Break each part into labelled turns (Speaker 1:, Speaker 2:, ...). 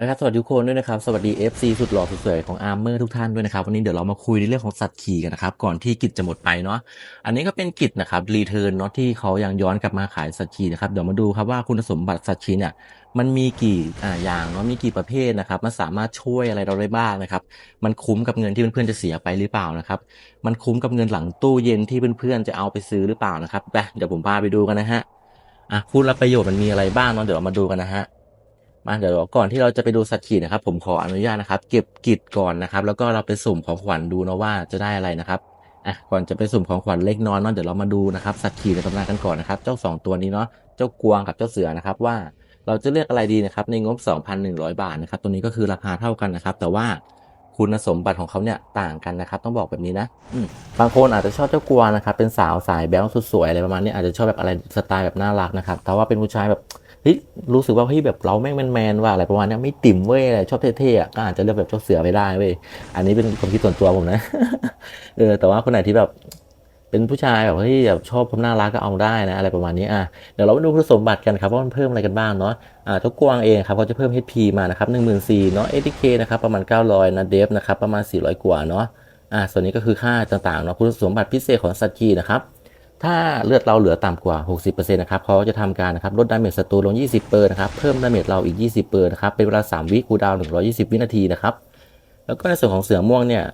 Speaker 1: นะครับสวัสดีทุกคนด้วยนะครับ สวัสดี FC สุดหล่อสุดสวยของอาร์เมอร์ทุกท่านด้วยนะครับ วันนี้เดี๋ยวเรามาคุยในเรื่องของสัตว์ขี่กันนะครับ ก่อนที่กิจจะหมดไปเนาะอันนี้ก็เป็นกิจนะครับรีเทิร์นเนาะที่เขายังย้อนกลับมาขายสัตว์ขี่นะครับเดี๋ยวมาดูครับว่าคุณสมบัติสัตว์ขี่เนี่ยมันมีกี่อ่าอย่างเนาะมีกี่ประเภทนะครับ มันสามารถช่วยอะไรเราได้บ้างนะครับ มันคุ้มกับเงินที่เพื่อนๆจะเสียไปหรือเปล่านะครับ มันคุ้มกับเงินหลังตู้เย็นที่เพื่อนๆจะเอาไปซื้อหรือเปล่านะครับไปเดี๋ยวผมพาไปดูกันนะฮะอะคุณประโยชน์มันมีอะไรบ้างเนาะเดี๋ยวเรามาดูกันนะฮะ มาเดี๋ยวก่อนที่เราจะไปดูสัตว์ขี่นะครับ ผมขออนุญาตนะครับ เก็บกิจก่อนนะครับ แล้วก็เราไปสุ่มของขวัญดูนะว่าจะได้อะไรนะครับอะก่อนจะไปสุ่มของขวัญเล็กน้อยเนาะเดี๋ยวเรามาดูนะครับสัตว์ขี่ในตำนานกันก่อนนะครับ เจ้าสองตัวนี้เนาะเจ้ากวางกับเจ้าเสือนะครับว่าเราจะเลือกอะไรดีนะครับในงบ 2,100 บาทนะครับ ตัวนี้ก็คือราคาเท่ากันนะครับ แต่ว่าคุณสมบัติของเขาเนี่ยต่างกันนะครับ ต้องบอกแบบนี้นะบางคนอาจจะชอบเจ้ากวางนะครับเป็นสาวสายแบ๊วสุดสวยอะไรประมาณนี้อาจจะชอบแบบอะไรสไตล์แบบน่ารักนะครับแต่ว่าเป็นผู้ชายแบบ เฮ้ยรู้สึกว่าเฮ้ยแบบเราแม่งแมนๆว่าอะไรประมาณนี้ไม่ติ่มเว้ยอะไรชอบเท่ๆอะก็อาจจะเลือกแบบเจ้าเสือไปได้เว้ยอันนี้เป็นความคิดส่วนตัวผมนะเออแต่ว่าคนไหนที่แบบเป็นผู้ชายแบบเฮ้ยแบบชอบความน่ารักก็เอาได้นะอะไรประมาณนี้อะเดี๋ยวเราไปดูคุณสมบัติกันครับว่ามันเพิ่มอะไรกันบ้างเนาะอ่าเจ้ากวางเองครับเขาจะเพิ่ม HP มานะครับ14,000เนาะ ATK นะครับประมาณ 900นะเดฟนะครับประมาณ 400 กว่าเนาะอ่าส่วนนี้ก็คือค่าต่างๆเนาะคุณสมบัติพิเศษของสัตว์กีนะครับ ถ้าเลือดเราเหลือต่ำกว่า 60%นะครับเขาจะทำการนะครับลดดาเมจศัตรูลง 20เปอร์นะครับเพิ่มดาเมจเราอีก 20เปอร์นะครับเป็นเวลา 3 วิคูดาวน์120 วินาทีนะครับแล้วก็ในส่วนของเสือม่วงเนี่ย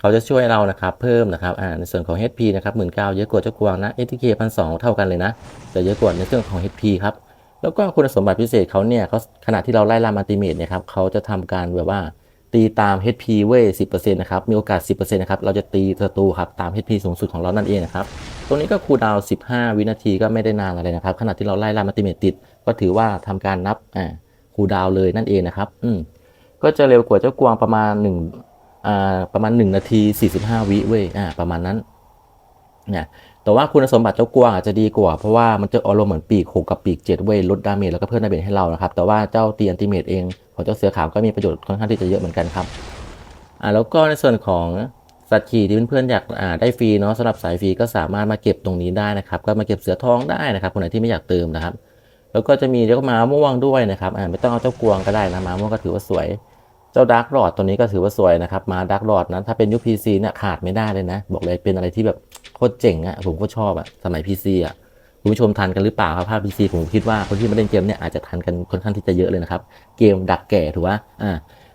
Speaker 1: เขาจะช่วยเรานะครับเพิ่มนะครับอ่าในส่วนของ HP นะครับ19,000เยอะกว่าเจ้ากวางนะ ATK 1,200เท่ากันเลยนะแต่เยอะกว่าในเรื่องของ HP ครับแล้วก็คุณสมบัติพิเศษเขาเนี่ยเขาขณะที่เราไล่ลามัลติเมทเนี่ยครับเขาจะทำการแบบว่าตีตาม HP เว้ย10%นะครับมีโอกาส 10%นะครับเราจะตีศัตรูครับตาม HP สูงสุดของเรานั่นเองนะครับ ตรงนี้ก็คูลดาวน์15 วินาทีก็ไม่ได้นานอะไรนะครับ ขณะที่เราไล่ล่ามัลติเมทติด ก็ถือว่าทำการนับอ่าคูลดาวน์เลยนั่นเองนะครับ อืมก็จะเร็วกว่าเจ้ากวางประมาณ1อ่าประมาณ 1 นาที 45 วิเว้ยอ่าประมาณนั้นเนี่ยแต่ว่าคุณสมบัติเจ้ากวางอาจจะดีกว่า เพราะว่ามันจะอารมณ์เหมือนปีก6กับปีก7เว้ยลดดาเมจแล้วก็เพิ่มดาเมจให้เรานะครับ แต่ว่าเจ้าตีอันติเมตเองของเจ้าเสือขาวก็มีประโยชน์ค่อนข้างที่จะเยอะเหมือนกันครับอ่าแล้วก็ในส่วนของ สัตว์ขี่ที่เพื่อนๆอยากาได้ฟรีเนาะสำหรับสายฟรีก็สามารถมาเก็บตรงนี้ได้นะครับ ก็มาเก็บเสือทองได้นะครับคนไหนที่ไม่อยากเติมนะครับ แล้วก็จะมีเจ้าม้าม่วงด้วยนะครับอ่าไม่ต้องเอาเจ้ากวางก็ได้นะม้าม่วงก็ถือว่าสวย เจ้าดาร์กรอดตัวนี้ก็ถือว่าสวยนะครับ มาดาร์กรอดนะถ้าเป็นยุค PC เนี่ยขาดไม่ได้เลยนะ บอกเลยเป็นอะไรที่แบบโคตรเจ๋งอะ่ะผมก็ชอบอะ่ะสมัย PC อะ่ะคุณผู้ชมทันกันหรือเปล่าครับภาพ PC ผมคิดว่าคนที่มาเล่นเกมเนี่ยอาจจะทันกันค่อนข้างที่จะเยอะเลยนะครับ เกมดักแก่ถูกไหมอ่า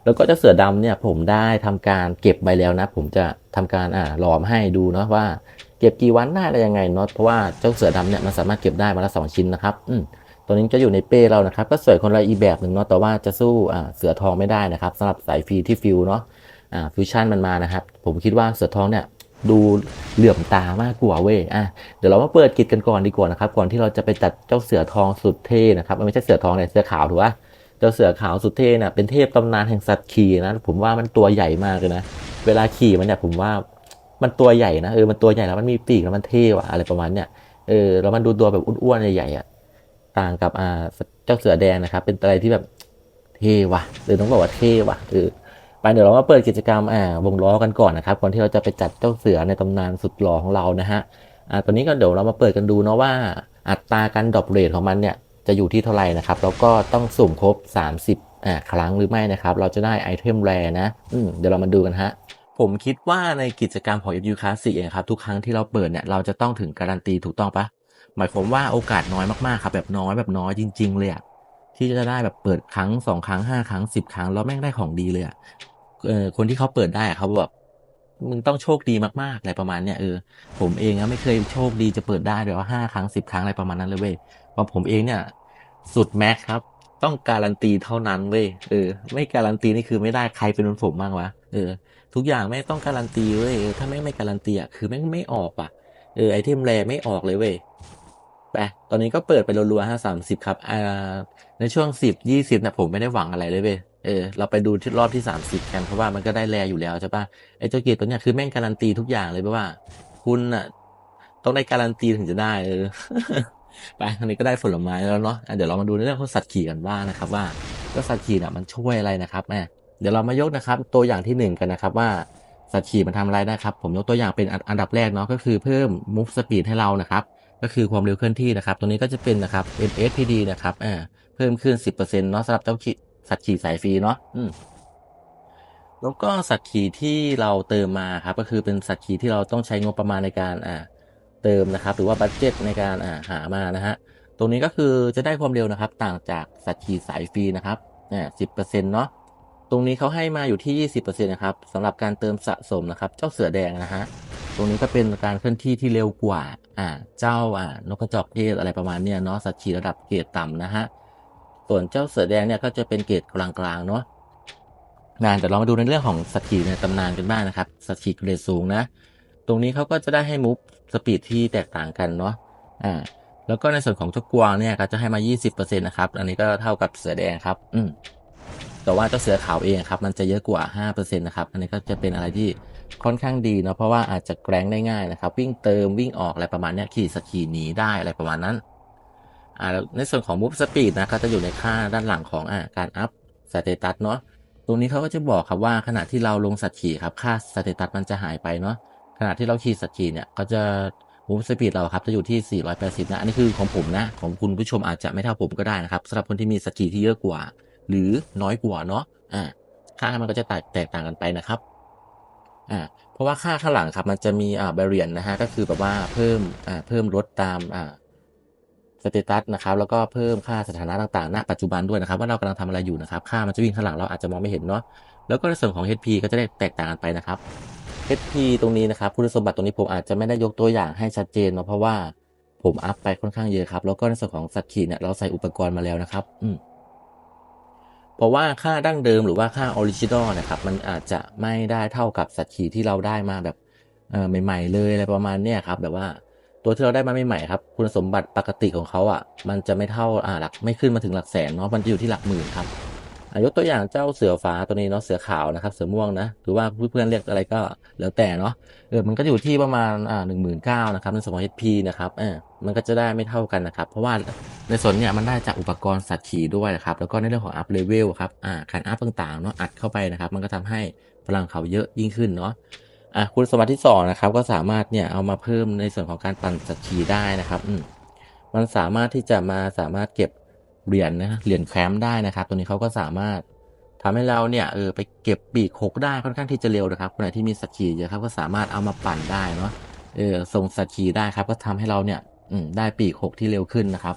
Speaker 1: แล้วก็เจ้าเสือดำเนี่ยผมได้ทำการเก็บไปแล้วนะ ผมจะทำการอ่าหลอมให้ดูเนาะว่า เก็บกี่วันได้อะไรยังไงเนาะเพราะว่าเจ้าเสือดำเนี่ยมันสามารถเก็บได้มาละสองชิ้นนะครับอืมตัวนี้จะอยู่ในเป้เรานะครับ ก็สวยคนละอีแบบหนึ่งเนาะแต่ว่าจะสู้อ่าเสือทองไม่ได้นะครับสำหรับสายฟรีที่ฟิวเนาะอ่าฟิวชั่นมันมานะครับ ผมคิดว่าเสือทองเนี่ยดูเหลื่อมตามากกว่าเว้ยอะเดี๋ยวเรามาเปิดกิจกันก่อนดีกว่านะครับ ก่อนที่เราจะไปจัดเจ้าเสือทองสุดเท่นะครับไม่ใช่เสือทองเนี่ยเสือขาวถูกปะ เจ้าเสือขาวสุดเท่เนี่ยเป็นเทพตำนานแห่งสัตว์ขี่นะผมว่ามันตัวใหญ่มากเลยนะเวลาขี่มันเนี่ยผมว่ามันตัวใหญ่นะเออมันตัวใหญ่แล้วมันมีปีกแล้วมันเท่ว่ะอะไรประมาณเนี่ยเออแล้วมันดูตัวแบบอ้วนๆใหญ่ๆอะต่างกับอ่าเจ้าเสือแดงนะครับ เป็นอะไรที่แบบเท่ว่ะหรือต้องบอกว่าเท่ว่ะเออไปเดี๋ยวเรามาเปิดกิจกรรมอ่าวงล้อกันก่อนนะครับก่อนที่เราจะไปจัดเจ้าเสือในตำนานสุดหล่อของเรานะฮะอ่าตอนนี้ก็เดี๋ยวเรามาเปิดกันดูเนาะว่าอัตราการดรอปเรทของมันเนี่ย จะอยู่ที่เท่าไหร่นะครับ แล้วก็ต้องสุ่มครบ 30อ่าครั้งหรือไม่นะครับ เราจะได้ไอเทมแรนะอืมเดี๋ยวเรามาดูกันฮะผมคิดว่าในกิจกรรมของ FU Classic เองครับ ทุกครั้งที่เราเปิดเนี่ยเราจะต้องถึงการันตีถูกต้องปะหมายความว่าโอกาสน้อยมากๆครับแบบน้อยแบบน้อยจริง ๆ เลยอะที่จะได้แบบเปิดครั้งสองครั้งห้าครั้งสิบครั้งแล้วแม่งได้ของดีเลยอะเออคนที่เขาเปิดได้เขาแบบ มึงต้องโชคดีมากๆอะไรประมาณเนี้ยเออผมเองอะไม่เคยโชคดีจะเปิดได้แบบว่าห้าครั้งสิบครั้งอะไรประมาณนั้นเลยเว้ยเพราะผมเองเนี่ยสุดแม็กครับ ต้องการันตีเท่านั้นเว้ยเออ ไม่การันตีนี่คือไม่ได้ใครเป็นคนผมบ้างวะเออ ทุกอย่างไม่ต้องการันตีเว้ยถ้าไม่ไม่การันตีอะคือแม่ไม่ออกอะเออไอเทมแรไม่ออกเลยเว้ยไปตอนนี้ก็เปิดไปรัวๆห้าสามสิบครับอ่าในช่วงสิบยี่สิบนะผมไม่ได้หวังอะไรเลยเว้ย ออเราไปดูที่รอบที่สามสิบกันเพราะว่ามันก็ได้แรอยู่แล้วใช่ปะไอ้เจ้าเกียรตัวเนี้ยคือแม่งการันตีทุกอย่างเลยเพราะว่า คุณอะต้องได้การันตีถึงจะได้เออไปอันนี้ก็ได้ผลไม้แล้วเนาะะเดี๋ยวเรามาดูในเรื่องของสัตว์ขี่กันบ้างนะครับว่าเจ้าสัตว์ขี่น่ะมันช่วยอะไรนะครับแม่เดี๋ยวเรามายกนะครับ ตัวอย่างที่หนึ่งกันนะครับว่าสัตว์ขี่มันทำอะไรได้ครับ ผมยกตัวอย่างเป็นอันดับแรกเนาะก็คือเพิ่ม move speed ให้เรานะครับก็คือความเร็วเคลื่อนที่นะครับ ตัวนี้ก็จะเป็นนะครับ MSPD นะครับอ่าเพิ่มขึ้น 10%เนาะสำหรับเจ้าขี่ สัตว์ขี่สายฟรีเนาะอืมแล้วก็สัตว์ขี่ที่เราเติมมาครับ ก็คือเป็นสัตว์ขี่ที่เราต้องใช้งบประมาณในการอ่าเติมนะครับ หรือว่าบัตเจ็ตในการอ่าหามานะฮะตรงนี้ก็คือจะได้ความเร็วนะครับ ต่างจากสัตว์ขี่สายฟรีนะครับเนี่ยสิบเปอร์เซ็นต์เนาะตรงนี้เขาให้มาอยู่ที่ยี่สิบเปอร์เซ็นต์นะครับสำหรับการเติมสะสมนะครับ เจ้าเสือแดงนะฮะตรงนี้ก็เป็นการเคลื่อนที่ที่เร็วกว่าอ่าเจ้าอ่านกกระจอกเทศอะไรประมาณเนี้ยเนาะสัตว์ขี่ระดับเกรดต่ำนะฮะ ส่วนเจ้าเสือแดงเนี่ยก็จะเป็นเกรดกลางๆเนาะงานแต่เรามาดูในเรื่องของสกีในตำนานกันบ้างนะครับสกีเกรดสูงนะ ตรงนี้เขาก็จะได้ให้มูฟสปีดที่แตกต่างกันเนาะอ่าแล้วก็ในส่วนของเจ้ากวางเนี่ยก็จะให้มา 20%นะครับ อันนี้ก็เท่ากับเสือแดงครับ อืมแต่ว่าเจ้าเสือขาวเองครับมันจะเยอะกว่า 5%นะครับ อันนี้ก็จะเป็นอะไรที่ค่อนข้างดีเนาะ เพราะว่าอาจจะแกร้งได้ง่ายนะครับ วิ่งเติมวิ่งออกอะไรประมาณนี้ขี่สกีหนีได้อะไรประมาณนั้น อ่าในส่วนของมูฟสปีดนะก็จะอยู่ในค่าด้านหลังของอ่าการอัพสเตตัสเนาะตรงนี้เขาก็จะบอกครับว่าขณะที่เราลงสัตว์ขี่ครับค่าสเตตัสมันจะหายไปเนาะขณะที่เราขี่สัตว์ขี่เนี่ยก็จะมูฟสปีดเราครับจะอยู่ที่ 480 นะอันนี้คือของผมนะ ของคุณผู้ชมอาจจะไม่เท่าผมก็ได้นะครับสำหรับคนที่มีสัตว์ขี่ที่เยอะกว่า หรือน้อยกว่าเนาะอ่าค่ามันก็จะแตกต่างกันไปนะครับอ่าเพราะว่าค่าข้างหลังครับมันจะมีอ่า b a r i a n นะฮะก็คือแบบว่าเพิ่มอ่าเพิ่มลดตามอ่า สเตตัสนะครับแล้วก็เพิ่มค่าสถานะต่างๆ ณ ปัจจุบันด้วยนะครับ ว่าเรากำลังทำอะไรอยู่นะครับ ค่ามันจะวิ่งข้างหลังเราอาจจะมองไม่เห็นเนาะแล้วก็ในส่วนของ HP ก็จะได้แตกต่างกันไปนะครับ HP ตรงนี้นะครับคุณสมบัติตรงนี้ผมอาจจะไม่ได้ยกตัวอย่างให้ชัดเจนเนาะเพราะว่าผมอัพไปค่อนข้างเยอะครับ แล้วก็ในส่วนของสัตว์ขี่เนี่ยเราใส่อุปกรณ์มาแล้วนะครับ อืมเพราะว่าค่าดั้งเดิมหรือว่าค่าออริจินอลนะครับมันอาจจะไม่ได้เท่ากับสัตว์ขี่ที่เราได้มาแบบเออใหม่ ๆ เลยอะไรประมาณเนี้ยครับ แบบว่า ตัวที่เราได้มาใหม่ๆครับ คุณสมบัติปกติของเขาอะ มันจะไม่เท่าอ่าหลักไม่ขึ้นมาถึงหลักแสนเนาะมันจะอยู่ที่หลักหมื่นครับอายกตัวอย่างเจ้าเสือฟ้าตัวนี้เนาะเสือขาวนะครับ เสือม่วงนะหรือว่าเพื่อนๆเรียกอะไรก็แล้วแต่เนาะเออมันก็อยู่ที่ประมาณอ่าหนึ่งหมื่นเก้านะครับในส่วนของ HP นะครับเออมันก็จะได้ไม่เท่ากันนะครับ เพราะว่าในส่วนเนี้ยมันได้จากอุปกรณ์สัตว์ขี่ด้วยนะครับ แล้วก็ในเรื่องของอัพเลเวลครับอ่าการอัพต่างๆเนาะอัดเข้าไปนะครับ มันก็ทำให้พลังเขาเยอะยิ่งขึ้นเนาะ อะคุณสมบัติที่สองนะครับก็สามารถเนี่ยเอามาเพิ่มในส่วนของการปั่นสัตว์ขี่ได้นะครับอืมมันสามารถที่จะมาสามารถเก็บเหรียญนะเหรียญแคมป์ได้นะครับ ตัวนี้เขาก็สามารถทำให้เราเนี่ยเออไปเก็บปีกหกได้ค่อนข้างที่จะเร็วนะครับคนไหนที่มีสัตว์ขี่เยอะครับก็สามารถเอามาปั่นได้เนาะเออส่งสัตว์ชีได้ครับ ก็ทำให้เราเนี่ยอืมได้ปีกหกที่เร็วขึ้นนะครับ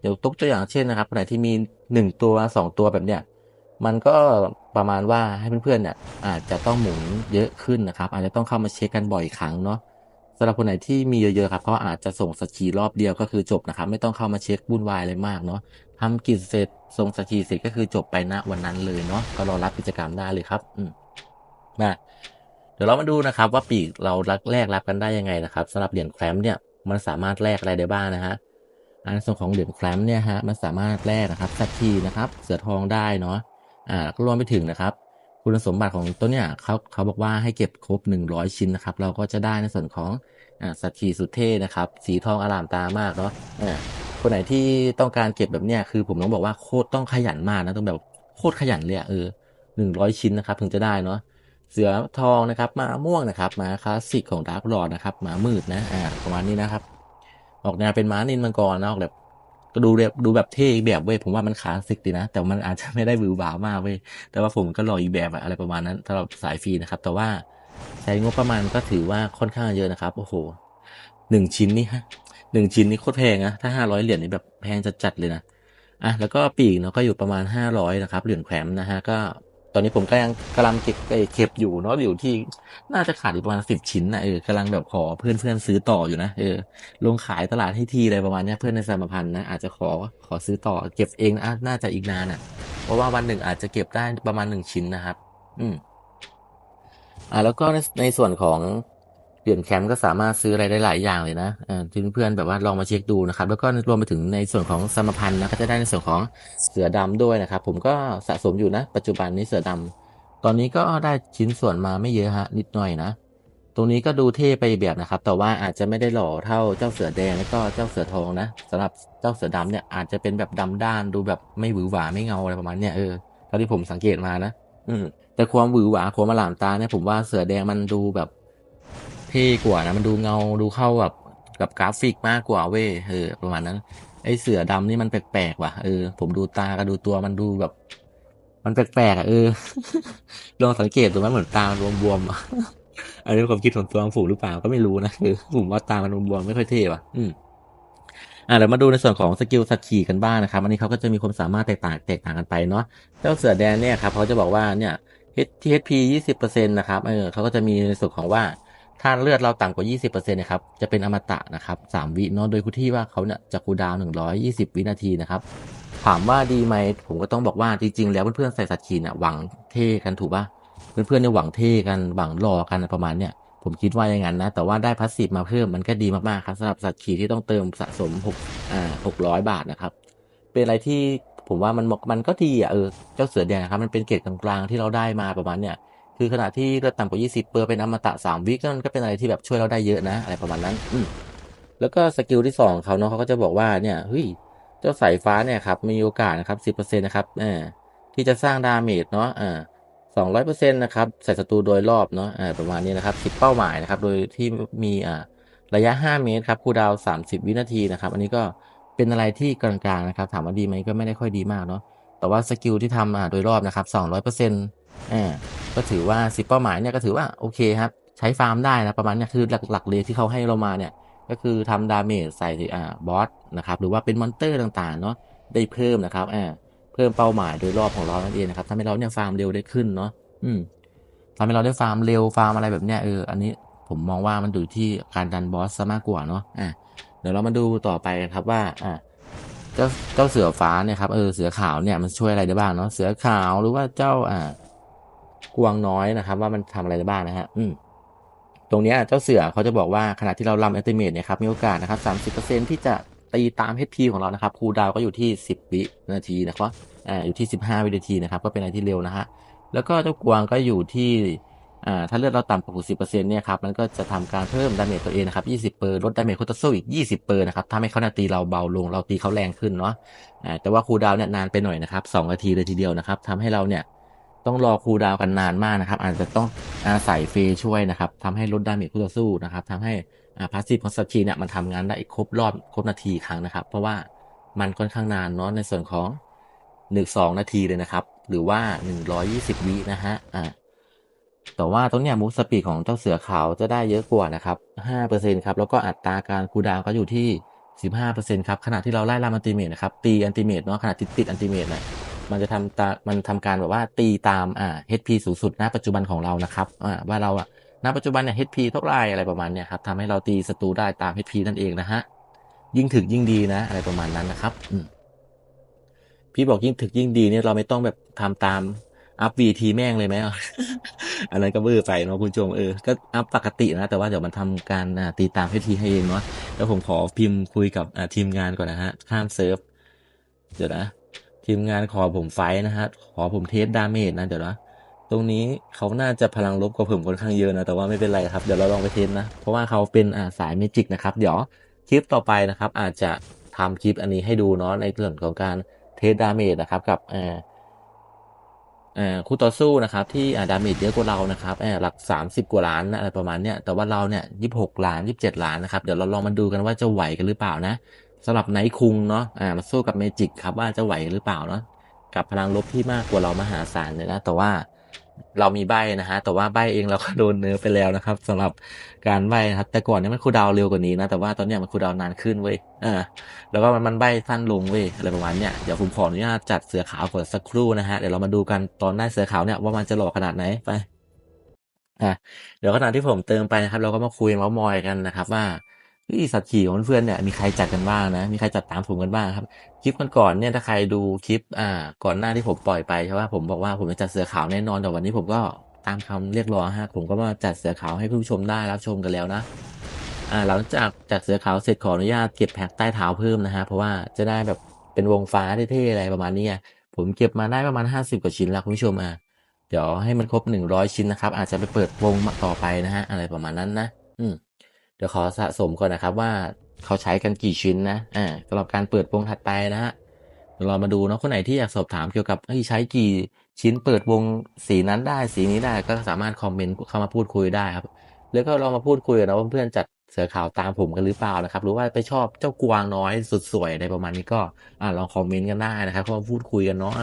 Speaker 1: เดี๋ยวตกตัวอย่างเช่นนะครับคนไหนที่มีหนึ่งตัวสองตัวแบบเนี้ย มันก็ประมาณว่าให้เพื่อนๆเนี่ยอาจจะต้องหมุนเยอะขึ้นนะครับ อาจจะต้องเข้ามาเช็คกันบ่อยครั้งเนาะสำหรับคนไหนที่มีเยอะๆครับเขาอาจจะส่งสกีรอบเดียวก็คือจบนะครับ ไม่ต้องเข้ามาเช็ควุ่นวายอะไรมากเนาะทำกิจเสร็จส่งสกีเสร็จก็คือจบไปณวันนั้นเลยเนาะก็รอรับกิจกรรมได้เลยครับ อืมมาเดี๋ยวเรามาดูนะครับ ว่าปีกเราแลกรับกันได้ยังไงนะครับสำหรับเหรียญแคลมเนี่ยมันสามารถแลกอะไรได้บ้างนะฮะอันส่วนของเหรียญแคลมเนี่ยฮะมันสามารถแลกนะครับสักทีนะครับ เสือทองได้เนาะ อ่าก็รวมไปถึงนะครับ คุณสมบัติของตัวเนี้ยเขาเขาบอกว่าให้เก็บครบ 100 ชิ้นนะครับ เราก็จะได้ในส่วนของอ่าสัตว์ขี่สุดเท่นะครับ สีทองอลามตามากเนาะอ่าคนไหนที่ต้องการเก็บแบบเนี้ยคือผมต้องบอกว่าโคตรต้องขยันมากนะต้องแบบโคตรขยันเลยอะเออหนึ่งร้อยชิ้นนะครับ ถึงจะได้เนาะเสือทองนะครับมาม่วงนะครับมาคลาสสิกของดาร์กลอร์นะครับหมามืดนะอ่าประมาณนี้นะครับ ออกแนวเป็นม้านินมังกรนะออกแบบ ก็ดูแบบดูแบบเท่อีกแบบเว้ยผมว่ามันคลาสสิกดีนะ แต่มันอาจจะไม่ได้วิววามากเว้ยแต่ว่าผมก็รออีกแบบอะไรประมาณนั้นสำหรับสายฟรีนะครับ แต่ว่าใช้งบประมาณก็ถือว่าค่อนข้างเยอะนะครับโอ้โหหนึ่งชิ้นนี่ฮะหนึ่งชิ้นนี่โคตรแพงนะถ้าห้าร้อยเหรียญนี่แบบแพงจัดๆเลยนะอะแล้วก็ปีกเนาะก็อยู่ประมาณห้าร้อยนะครับเหรียญแขวมนะฮะก็ ตอนนี้ผมก็ยังกำลังเก็บเอ่อเก็บอยู่เนาะอยู่ที่ น่าจะขาดอีกประมาณสิบชิ้นนะเออกำลังแบบขอเพื่อนเพื่อนซื้อต่ออยู่นะเออลงขายตลาดให้ทีอะไรประมาณนี้เพื่อนในสมาพันธ์นะอาจจะขอขอซื้อต่อ เก็บเองนะน่าจะอีกนานอะ เพราะว่าวันหนึ่งอาจจะเก็บได้ประมาณหนึ่งชิ้นนะครับ อืมอ่าแล้วก็ในในส่วนของ เหรียญแคมป์ก็สามารถซื้ออะไรได้หลายอย่างเลยนะอ่าที่เพื่อนๆแบบว่าลองมาเช็คดูนะครับ แล้วก็รวมไปถึงในส่วนของสมพันธ์นะก็จะได้ในส่วนของเสือดำด้วยนะครับ ผมก็สะสมอยู่นะ ปัจจุบันนี้เสือดำตอนนี้ก็ได้ชิ้นส่วนมาไม่เยอะฮะนิดหน่อยนะ ตรงนี้ก็ดูเท่ไปแบบนะครับ แต่ว่าอาจจะไม่ได้หล่อเท่าเจ้าเสือแดงแล้วก็เจ้าเสือทองนะสำหรับเจ้าเสือดำเนี่ยอาจจะเป็นแบบดำด้านดูแบบไม่หวือหวาไม่เงาอะไรประมาณเนี้ยเออเท่าที่ผมสังเกตมานะ อืมแต่ความหวือหวาความมาหลามตาเนี่ยผมว่าเสือแดงมันดูแบบ เท่กว่านะ มันดูเงาดูเข้าแบบกับกราฟิกมากกว่าเว้ยเออประมาณนั้น ไอเสือดำนี่มันแปลกๆว่ะเออผมดูตากับดูตัวมันดูแบบ มันแปลกๆอะเออลองสังเกตดูมันเหมือนตามันบวมๆอะอันนี้ความคิดของตัวฝูงหรือเปล่าก็ไม่รู้นะคือผมว่าตามันบวมๆไม่ค่อยเท่ว่ะ อืมอ่าเดี๋ยวมาดูในส่วนของสกิลสัตว์ขี่กันบ้างนะครับอันนี้เขาก็จะมีความสามารถแตกต่างแตกต่างกันไปเนาะเจ้าเสือแดงเนี่ยครับเขาจะบอกว่าเนี่ย THP 20%นะครับเออเขาก็จะมีในส่วนของว่า ถ้าเลือดเราต่ำกว่า 20%นะครับจะเป็นอมตะนะครับ3วิเนาะโดยคุณที่ว่าเขาเนี่ยจะคูดาวน์120 วินาทีนะครับถามว่าดีไหมผมก็ต้องบอกว่าจริงๆ แล้วเพื่อนๆใส่สัตว์ขี่เนี่ยหวังเท่กันถูกป่ะเพื่อนๆเนี่ยหวังเท่กันหวังรอกันประมาณเนี่ยผมคิดว่าอย่างนั้นนะ แต่ว่าได้พาสซีฟมาเพิ่มมันก็ดีมากๆครับสำหรับสัตว์ขี่ที่ต้องเติมสะสม6อ่า600 บาทนะครับ เป็นอะไรที่ผมว่ามันมันก็ดีอะเออเจ้าเสือแดงครับ มันเป็นเกรดกลางๆที่เราได้มาประมาณเนี่ย คือขณะที่เลือดต่ำกว่า 20 เปอร์เป็นอมตะ 3 วิก็มันก็เป็นอะไรที่แบบช่วยเราได้เยอะนะ อะไรประมาณนั้น อืแล้วก็สกิลที่2ของเขาเนาะเขาก็จะบอกว่าเนี่ยเฮ้ยเจ้าสายฟ้าเนี่ยครับมีโอกาสนะครับ 10%นะครับเออที่จะสร้างดาเมจเนาะอ่า200%นะครับใส่ศัตรูโดยรอบเนาะอ่าประมาณนี้นะครับ10เป้าหมายนะครับ โดยที่มีอ่าระยะ 5 เมตรครับคูดาว30วินาทีนะครับ อันนี้ก็เป็นอะไรที่กลางๆนะครับ ถามว่าดีไหมก็ไม่ได้ค่อยดีมากเนาะแต่ว่าสกิลที่ทำอ่าโดยรอบนะครับ200%อ่าก็ถือว่า10เป้าหมายเนี่ยก็ถือว่าโอเคครับ ใช้ฟาร์มได้นะประมาณเนี้คือหลักๆเลยที่เขาให้เรามาเนี่ย ก็คือทำดาเมจใส่อ่าบอสนะครับหรือว่าเป็นมอนเตอร์ต่างๆเนาะได้เพิ่มนะครับอ่าเพิ่มเป้าหมายโดยรอบของเรานั่นเองนะครับทำให้เราเนี่ยฟาร์มเร็วได้ขึ้นเนาะอืมทำให้เราได้ฟาร์มเร็วฟาร์มอะไรแบบเนี้ยเอออันนี้ผมมองว่ามันอยู่ที่การดันบอสซะมากกว่าเนาะอ่าเดี๋ยวเรามาดูต่อไปครับว่าอ่าเจ้าเจ้าเสือฟ้าเนี่ยครับเออเสือขาวเนี่ยมันช่วยอะไรได้บ้างเนาะเสือขาวหรือว่าเจ้าอ่า กวางน้อยนะครับ ว่ามันทำอะไรได้บ้างนะฮะอืมตรงนี้เจ้าเสือเขาจะบอกว่าขณะที่เราลำอัลติเมทเนี่ยครับมีโอกาสนะครับ30%ที่จะตีตาม HP ของเรานะครับคูดาวก็อยู่ที่ 10 วินาทีนะครับอ่าอยู่ที่ 15 วินาทีนะครับ ก็เป็นอะไรที่เร็วนะฮะแล้วก็เจ้ากวางก็อยู่ที่อ่าถ้าเลือดเราต่ำกว่า 60%เนี่ยครับมันก็จะทำการเพิ่มดาเมจตัวเองนะครับ 20 เปอร์ลดดาเมจคูตโซอีก 20 เปอร์นะครับทำให้เขาตีเราเบาลงเราตีเขาแรงขึ้นเนาะอ่าแต่ว่าคูดาวเนี่ยนานไปหน่อยนะครับ2นาทีเลยทีเดียวนะครับทำให้เราเนี่ย ต้องรอคูลดาวกันนานมากนะครับ อาจจะต้องอาศัยเฟช่วยนะครับทำให้ลดดาเมจคู่ต่อสู้นะครับทำให้พาสซีฟของสกีเนี่ยมันทำงานได้ครบรอบครบนาทีครั้งนะครับ เพราะว่ามันค่อนข้างนานเนาะในส่วนของหนึ่งสองนาทีเลยนะครับ หรือว่าหนึ่งร้อยี่สิบวินะฮะอ่าแต่ว่าตรงเนี้ยมูฟสปีดของเจ้าเสือขาวจะได้เยอะกว่านะครับห้าเปอร์เซ็นครับแล้วก็อัตราการคูลดาวก็อยู่ที่สิบห้าเปอร์เซ็นครับขณะที่เราไล่ลามันติเมตนะครับตีอันติเมตเนาะขณะติดติดอันติเมตเนี่ย มันจะทำตามันทำการแบบว่าตีตามอ่า HP สูงสุดณปัจจุบันของเรานะครับอ่าว่าเราอะณปัจจุบันเนี่ย HP เท่าไรอะไรประมาณเนี้ยครับทำให้เราตีศัตรูได้ตาม HP นั่นเองนะฮะยิ่งถึกยิ่งดีนะ อะไรประมาณนั้นนะครับอืมพี่บอกยิ่งถึกยิ่งดีเนี่ยเราไม่ต้องแบบทำตามอัพ VT แม่งเลยไหมอันนั้นก็เบอร์ไปเนาะคุณผู้ชมเออ ก็อัพปกตินะ แต่ว่าเดี๋ยวมันทำการอ่าตีตาม HP ให้เองเนาะแล้วผมขอพิมพ์คุยกับทีมงานก่อนนะฮะ ข้ามเซิร์ฟ เดี๋ยวนะ ทีมงานขอผมไฟนะฮะ ขอผมเทสดาเมจนะ เดี๋ยวนะ ตรงนี้เขาน่าจะพลังลบกว่าผมค่อนข้างเยอะนะ แต่ว่าไม่เป็นไรครับ เดี๋ยวเราลองไปเทสนะ เพราะว่าเขาเป็นอาสายเมจิกนะครับ เดี๋ยวคลิปต่อไปนะครับ อาจจะทำคลิปอันนี้ให้ดูเนาะในเรื่องของการเทสดาเมจนะครับ กับอ่อคู่ต่อสู้นะครับที่ดาเมจเยอะกว่าเรานะครับหลัก 30 กว่าล้านอะไรประมาณเนี้ยแต่ว่าเราเนี่ย 26 ล้าน 27 ล้านนะครับ เดี๋ยวเราลองมาดูกันว่าจะไหวกันหรือเปล่านะ สำหรับไนท์คุงเนาะอ่ามาสู้กับเมจิกครับว่าจะไหวหรือเปล่าเนาะกับพลังลบที่มากกว่าเรามหาศาลเลยนะแต่ว่าเรามีใบนะฮะ แต่ว่าใบเองเราก็โดนเนื้อไปแล้วนะครับสำหรับการใบนะครับ แต่ก่อนเนี่ยมันคูดาวเร็วกว่านี้นะ แต่ว่าตอนเนี้ยมันคูดาวนานขึ้นเว้ยอ่าแล้วก็มันมันใบสั้นลงเว้ยอะไรประมาณเนี้ยเดี๋ยวผมขออนุญาตจัดเสือขาวก่อนสักครู่นะฮะ เดี๋ยวเรามาดูกันตอนได้เสือขาวเนี่ยว่ามันจะหล่อขนาดไหนไปอะเดี๋ยวขณะที่ผมเติมไปนะครับ เราก็มาคุยมามอยกันนะครับว่า ที่สัตว์ขี่ของเพื่อนเนี่ยมีใครจัดกันบ้างนะ มีใครจัดตามผมกันบ้างครับ คลิปก่อนๆเนี่ยถ้าใครดูคลิปอ่าก่อนหน้าที่ผมปล่อยไปใช่ว่าผมบอกว่าผมจะจัดเสือขาวแน่นอนแต่วันนี้ผมก็ตามคำเรียกร้องฮะผมก็มาจัดเสือขาวให้ผู้ชมได้รับชมกันแล้วนะอ่าหลังจากจัดเสือขาวเสร็จขออนุญาตเก็บแพ็คใต้เท้าเพิ่มนะฮะเพราะว่าจะได้แบบเป็นวงฟ้าเท่ๆอะไรประมาณนี้ผมเก็บมาได้ประมาณห้าสิบกว่าชิ้นแล้วคุณผู้ชมอะเดี๋ยวให้มันครบหนึ่งร้อยชิ้นนะครับอาจจะไปเปิดวงต่อไปนะฮะอะไรประมาณนั้นนะ อืม เดี๋ยวขอสะสมก่อนนะครับว่าเขาใช้กันกี่ชิ้นนะ อ่าสำหรับการเปิดวงถัดไปนะฮะเดี๋ยวเรามาดูเนาะคนไหนที่อยากสอบถามเกี่ยวกับใช้กี่ชิ้นเปิดวงสีนั้นได้สีนี้ได้ก็สามารถคอมเมนต์เข้ามาพูดคุยได้ครับ แล้วก็เรามาพูดคุยกันนะว่าเพื่อนจัดเสือขาวตามผมกันหรือเปล่านะครับหรือว่าไปชอบเจ้ากวางน้อยสุดสวยอะไรประมาณนี้ก็อ่าลองคอมเมนต์กันได้นะครับเข้ามาพูดคุยกันเนาะ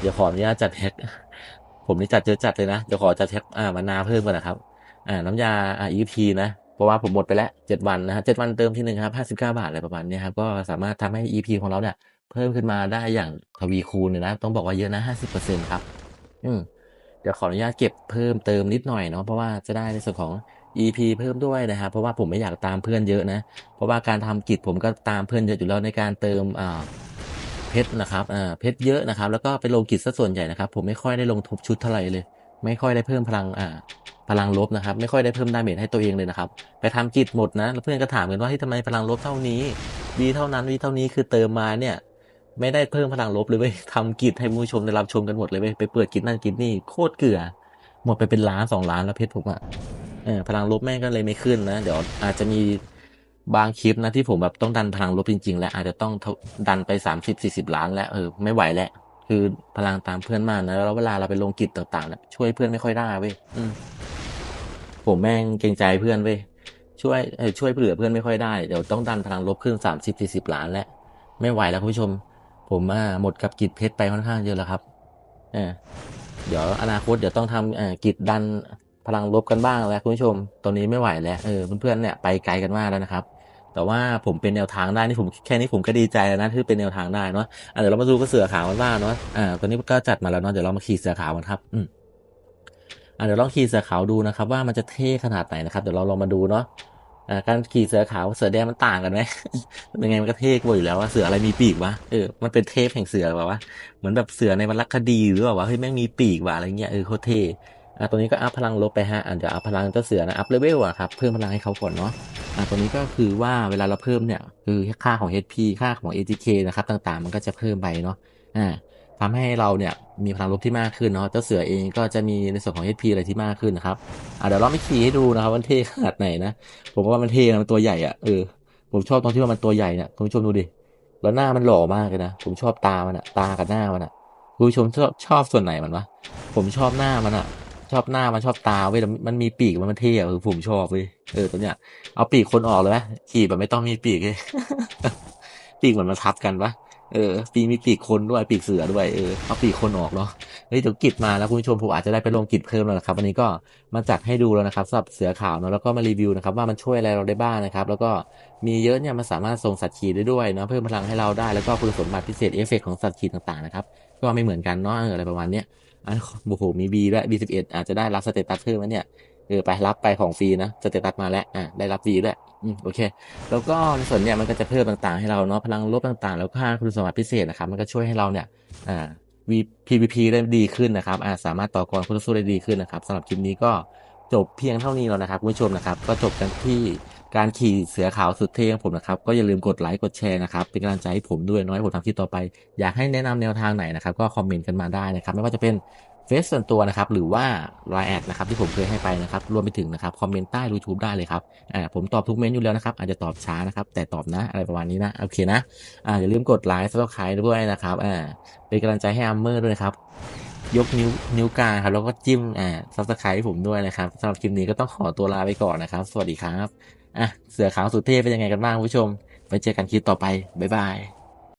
Speaker 1: เดี๋ยวขออนุญาตจัดแท็กผมนี่จัดเยอจัดเลยนะเดี๋ยวขอจัดแท็กอ่ามานาเพิ่มกันนะครับ อ่า น้ำยาอ่า EP นะ เพราะว่าผมหมดไปแล้วเจ็ดวันนะฮะเจ็ดวันเติมที่หนึ่งครับห้าสิบเก้าบาทอะไรประมาณนี้ครับก็สามารถทำให้ EP ของเราเนี่ยเพิ่มขึ้นมาได้อย่างทวีคูณเลยนะ ต้องบอกว่าเยอะนะห้าสิบเปอร์เซ็นครับ อืมเดี๋ยวขออนุญาตเก็บเพิ่มเติมนิดหน่อยเนาะเพราะว่าจะได้ในส่วนของ EP เพิ่มด้วยนะครับเพราะว่าผมไม่อยากตามเพื่อนเยอะนะ เพราะว่าการทำกิจผมก็ตามเพื่อนเยอะอยู่แล้วในการเติมอ่าเพชรนะครับอ่าเพชรเยอะนะครับ แล้วก็ไปลงกิจซะส่วนใหญ่นะครับ ผมไม่ค่อยได้ลงทุบชุดเท่าไหร่เลย ไม่ค่อยได้เพิ่มพลังอ่า พลังลบนะครับ ไม่ค่อยได้เพิ่มดาเมจให้ตัวเองเลยนะครับ ไปทำกิจหมดนะแล้วเพื่อนก็ถามกันว่าที่ทำไมพลังลบเท่านี้วีเท่านั้นวีเท่านี้คือเติมมาเนี่ยไม่ได้เพิ่มพลังลบเลยเว้ยทำกิจให้ผู้ชมได้รับชมกันหมดเลยเว้ยไปเปิดกิจนั่นกิจนี่โคตรเกลือ หมดไปเป็นล้านสองล้านแล้วเพชรผมอะเออพลังลบแม่งก็เลยไม่ขึ้นนะ เดี๋ยวอาจจะมีบางคลิปนะที่ผมแบบต้องดันพลังลบจริง ๆ แล้วอาจจะต้องดันไปสามสิบสี่สิบล้านแล้วเออไม่ไหวแล้วคือพลังตามเพื่อนมากนะแล้วเวลาเราไปลงกิจต่างๆนี่ยช่วยเพื่อนไม่ค่อยได้เว้ย ผมแม่งเกรงใจเพื่อนเว้ยช่วยช่วยเหลือเพื่อนไม่ค่อยได้เดี๋ยวต้องดันพลังลบขึ้นสามสิบสี่สิบล้านแล้วไม่ไหวแล้วคุณผู้ชม ผมอ่าหมดกับกิจเพชรไปค่อนข้างเยอะแล้วครับเออเดี๋ยวอนาคตเดี๋ยวต้องทำกิจดันพลังลบกันบ้างแล้วคุณผู้ชมตอนนี้ไม่ไหวแล้วเออเพื่อนๆเนี่ยไปไกลกันมากแล้วนะครับ แต่ว่าผมเป็นแนวทางได้นี่ผมแค่นี้ผมก็ดีใจแล้วนะที่เป็นแนวทางได้เนาะะเดี๋ยวเรามาดูกระเสือขาวกันบ้างเนาะอ่าตอนนี้ก็จัดมาแล้วเนาะเดี๋ยวเรามาขี่เสือขาวกันครับ อืม เดี๋ยวลองขี่เสือขาวดูนะครับ ว่ามันจะเท่ขนาดไหนนะครับ เดี๋ยวเราลองมาดูเนาะการขี่เสือขาวเสือแดงมันต่างกันไหมยังไงมันก็เท่กว่าอยู่แล้วว่าเสืออะไรมีปีกวะเออมันเป็นเทพแห่งเสือแบบว่าเหมือนแบบเสือในวรรณคดีหรือเปล่าวะเฮ้ยแม่งมีปีกว่ะอะไรเงี้ยเออโคตรเท่อะตัวนี้ก็อัพพลังลบไปฮะอะเดี๋ยวอัพพลังเจ้าเสือนะอัพเลเวลอะครับเพิ่มพลังให้เขาก่อนเนาะอะตัวนี้ก็คือว่าเวลาเราเพิ่มเนี่ยคือค่าของ HP ค่าของ ATK นะครับต่างๆ มันก็จะเพิ่มไปเนาะอ่า ทำให้เราเนี่ยมีพลังลบที่มากขึ้นเนาะเจ้าเสือเองก็จะมีในส่วนของ HP อะไรที่มากขึ้นนะครับอะเดี๋ยวเราไม่ขี่ให้ดูนะครับมันเท่ขนาดไหนนะผมว่ามันเท่นะมันตัวใหญ่อะเออผมชอบตรงที่ว่ามันตัวใหญ่เนี่ยคุณผู้ชมดูดิแล้วหน้ามันหล่อมากเลยนะผมชอบตามันอะตากับหน้ามันอะคุณผู้ชมชอบชอบส่วนไหนมันวะผมชอบหน้ามันอะชอบหน้ามันชอบตาเว้ยมันมีปีกมันมันเท่อะเออผมชอบเว้ยเออตัวเนี้ยเอาปีกคนออกเลยไหมขี่แบบไม่ต้องมีปีกเลยปีกเหมือนมันทับกันปะ เออปีมีปีกคนด้วยปีกเสือด้วยเออเอาปีกคนออกเนาะเฮ้ยเดี๋ยวกิจมาแล้วคุณผู้ชมผมอาจจะได้ไปลงกิจเพิ่มแล้วนะครับวันนี้ก็มาจัดให้ดูแล้วนะครับสำหรับเสือขาวเนาะแล้วก็มารีวิวนะครับว่ามันช่วยอะไรเราได้บ้างนะครับ แล้วก็มีเยอะเนี่ยมันสามารถส่งสัตว์ขีได้ด้วยเนาะเพิ่มพลังให้เราได้แล้วก็คุณสมบัติพิเศษเอฟเฟกของสัตว์ขีต่างๆนะครับก็ไม่เหมือนกันเนาะอะไรประมาณเนี้ยอันโอ้โหมี B ด้วย B11 อาจจะได้รับสเตตัสเพิ่มแล้วเนี่ย เออไปรับไปของฟรีนะสเตตัสมาแล้วอะได้รับฟรีด้วยอืมโอเค แล้วก็ในส่วนเนี่ยมันก็จะเพิ่มต่างๆ ให้เราเนาะพลังลบต่างๆ แล้วก็คุณสมบัติพิเศษนะครับ มันก็ช่วยให้เราเนี่ยอ่า PVP ได้ดีขึ้นนะครับอ่าสามารถต่อกรคู่ต่อสู้ได้ดีขึ้นนะครับสำหรับคลิปนี้ก็จบเพียงเท่านี้แล้วนะครับคุณผู้ชมนะครับ ก็จบกันที่การขี่เสือขาวสุดเท่ของผมนะครับ ก็อย่าลืมกดไลค์กดแชร์นะครับ เป็นกำลังใจให้ผมด้วยน้อยผมทำคลิปต่อไป อยากให้แนะนำแนวทางไหนนะครับ ก็คอมเมนต์กันมาได้นะครับ ไม่ว่าจะเป็น เฟซส่วนตัวนะครับ หรือว่าไลน์แอดนะครับที่ผมเคยให้ไปนะครับ รวมไปถึงนะครับคอมเมนต์ใต้ YouTube ได้เลยครับอ่าผมตอบทุกเมนต์อยู่แล้วนะครับ อาจจะตอบช้านะครับ แต่ตอบนะอะไรประมาณนี้นะ โอเคนะอ่าอย่าลืมกดไลค์ซับสไครต์ด้วยนะครับอ่าเป็นกำลังใจให้อัมเมอร์ด้วยครับ ยกนิ้วนิ้วกลางครับแล้วก็จิ้มอ่าซับสไครต์ผมด้วยนะครับสำหรับคลิปนี้ก็ต้องขอตัวลาไปก่อนนะครับ สวัสดีครับอะเสือขาวสุดเท่เป็นยังไงกันบ้างผู้ชมไว้เจอกันคลิปต่อไปบ๊ายบาย